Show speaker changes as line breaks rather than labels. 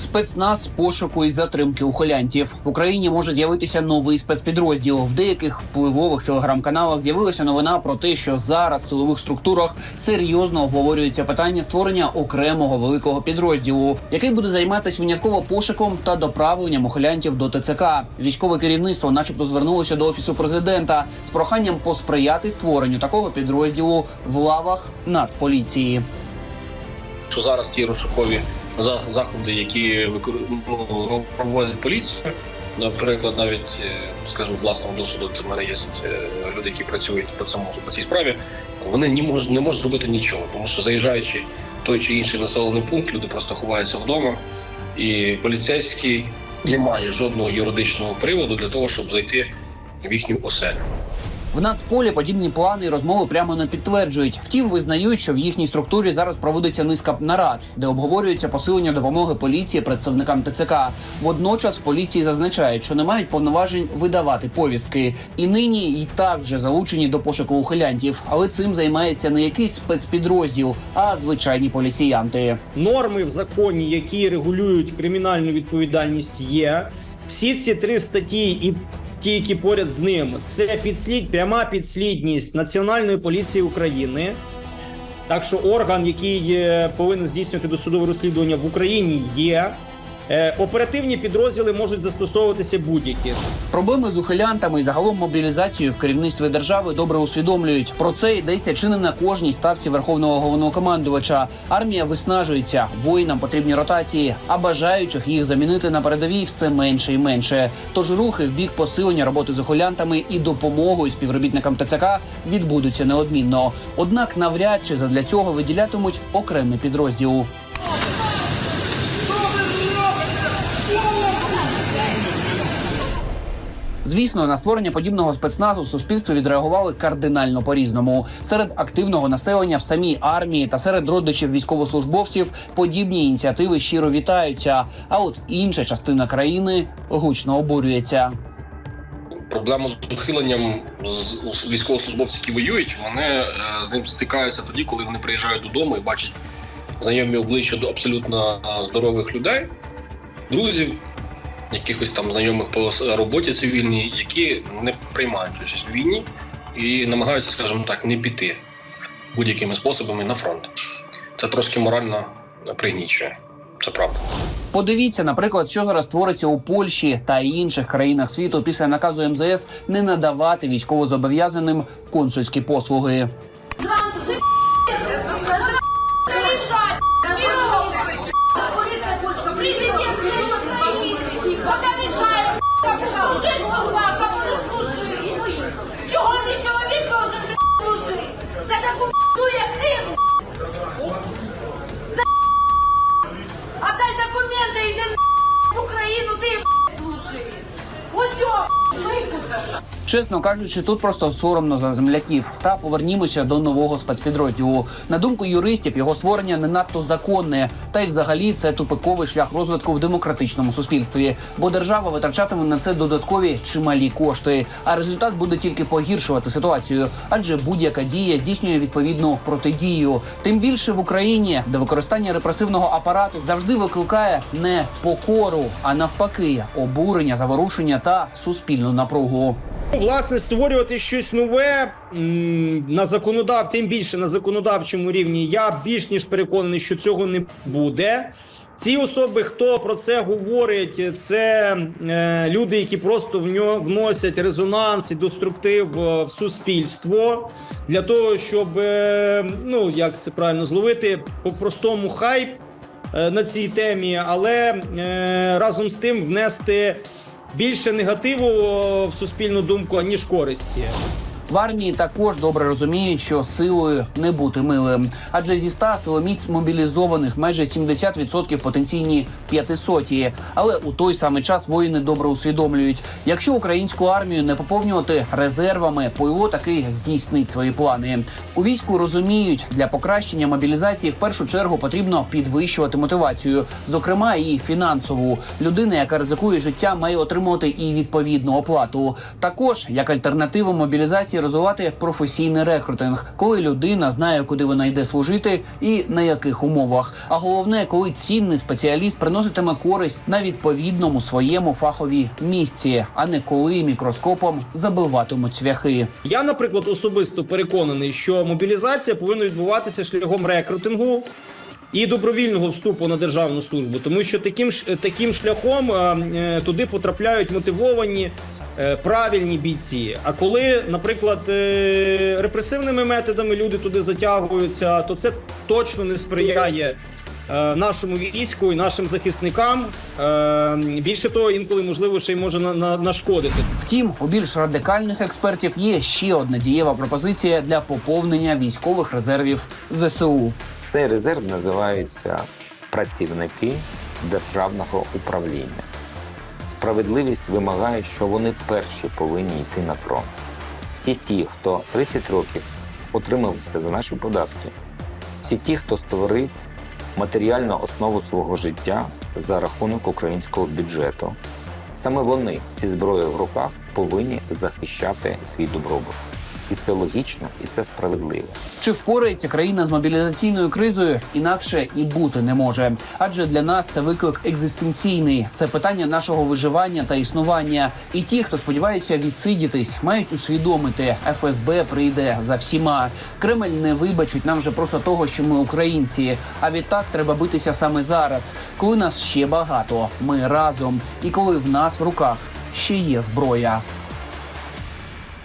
Спецназ пошуку і затримки ухилянтів в Україні може з'явитися новий спецпідрозділ. В деяких впливових телеграм-каналах з'явилася новина про те, що зараз в силових структурах серйозно обговорюється питання створення окремого великого підрозділу, який буде займатися винятково пошуком та доправленням ухилянтів до ТЦК. Військове керівництво, начебто, звернулося до офісу президента з проханням посприяти створенню такого підрозділу в лавах Нацполіції.
що зараз ті розшукові за- заходи, які ну, проводить поліція, наприклад, навіть, е, скажімо, власного досвіду, в мене є е, люди, які працюють по цьому по цій справі, вони не можуть не можуть зробити нічого, тому що заїжджаючи в той чи інший населений пункт, люди просто ховаються вдома, і поліцейський не має жодного юридичного приводу для того, щоб зайти в їхню оселю.
В нацполі подібні плани і розмови прямо не підтверджують. Втім, визнають, що в їхній структурі зараз проводиться низка нарад, де обговорюється посилення допомоги поліції представникам ТЦК. Водночас поліції зазначають, що не мають повноважень видавати повістки, і нині і так вже залучені до пошуку ухилянтів. Але цим займається не якийсь спецпідрозділ, а звичайні поліціянти.
Норми в законі, які регулюють кримінальну відповідальність, є. Всі ці три статті і ті, які поряд з ним, це підслід, пряма підслідність Національної поліції України. Так що орган, який е, повинен здійснювати досудове розслідування в Україні, є. Е, Оперативні підрозділи можуть застосовуватися будь-які.
Проблеми з ухилянтами і загалом мобілізацією в керівництві держави добре усвідомлюють. Про це йдеться чи не на кожній ставці верховного головнокомандувача. Армія виснажується, воїнам потрібні ротації, а бажаючих їх замінити на передовій все менше і менше. Тож рухи в бік посилення роботи з ухилянтами і допомогою співробітникам ТЦК відбудуться неодмінно. Однак навряд чи задля цього виділятимуть окремий підрозділ. Звісно, на створення подібного спецназу в суспільстві відреагували кардинально по-різному. Серед активного населення в самій армії та серед родичів військовослужбовців подібні ініціативи щиро вітаються. А от інша частина країни гучно обурюється.
проблему з ухиленням військовослужбовців, які воюють, вони е, з ним стикаються тоді, коли вони приїжджають додому і бачать знайомі обличчя до абсолютно е, здорових людей, друзів, якихось там знайомих по роботі цивільній, які не приймають участь у війні і намагаються, скажімо так, не піти будь-якими способами на фронт. Це трошки морально пригнічує. Це правда.
Подивіться, наприклад, що зараз твориться у Польщі та інших країнах світу після наказу МЗС не надавати військовозобов'язаним консульські послуги. Чесно кажучи, тут просто соромно за земляків. Та повернімося до нового спецпідрозділу. На думку юристів, його створення не надто законне, та й взагалі це тупиковий шлях розвитку в демократичному суспільстві, бо держава витрачатиме на це додаткові чималі кошти. А результат буде тільки погіршувати ситуацію, адже будь-яка дія здійснює відповідну протидію. Тим більше в Україні, де використання репресивного апарату завжди викликає не покору, а навпаки, обурення, заворушення та суспільну напругу.
Власне, створювати щось нове на законодав, тим більше на законодавчому рівні. Я більш ніж переконаний, що цього не буде. Ці особи, хто про це говорить, це е, люди, які просто в нього вносять резонанс і деструктив е, в суспільство для того, щоб е, ну як це правильно зловити по-простому хайп е, на цій темі, але е, разом з тим внести більше негативу в суспільну думку, аніж користі.
В армії також добре розуміють, що силою не бути милим, адже зі 100 силоміць мобілізованих майже 70% потенційні п'ятисоті. Але у той самий час воїни добре усвідомлюють, якщо українську армію не поповнювати резервами, Пойло таки здійснить свої плани. У війську розуміють, для покращення мобілізації в першу чергу потрібно підвищувати мотивацію, зокрема і фінансову. Людина, яка ризикує життя, має отримувати і відповідну оплату. Також як альтернативу мобілізації нарешті розвивати професійний рекрутинг, коли людина знає, куди вона йде служити і на яких умовах. А головне, коли цінний спеціаліст приноситиме користь на відповідному своєму фахові місці, а не коли мікроскопом забиватимуть цвяхи.
Я, наприклад, особисто переконаний, що мобілізація повинна відбуватися шляхом рекрутингу. І добровільного вступу на державну службу, тому що таким таким шляхом е, туди потрапляють мотивовані е, правильні бійці. А коли, наприклад, е, репресивними методами люди туди затягуються, то це точно не сприяє нашому війську і нашим захисникам. Е, Більше того, інколи можливо ще й може на- на- нашкодити.
Втім, у більш радикальних експертів є ще одна дієва пропозиція для поповнення військових резервів ЗСУ.
Цей резерв називаються працівники державного управління. Справедливість вимагає, що вони перші повинні йти на фронт. Всі ті, хто 30 років отримався за наші податки, всі ті, хто створив матеріальну основу свого життя за рахунок українського бюджету, саме вони ці зброї в руках повинні захищати свій добробут. І це логічно, і це справедливо.
Чи впорається країна з мобілізаційною кризою? Інакше і бути не може. Адже для нас це виклик екзистенційний. Це питання нашого виживання та існування. І ті, хто сподіваються відсидітись, мають усвідомити, ФСБ прийде за всіма. Кремль не вибачить нам вже просто того, що ми українці. А відтак треба битися саме зараз, коли нас ще багато. Ми разом, і коли в нас в руках ще є зброя.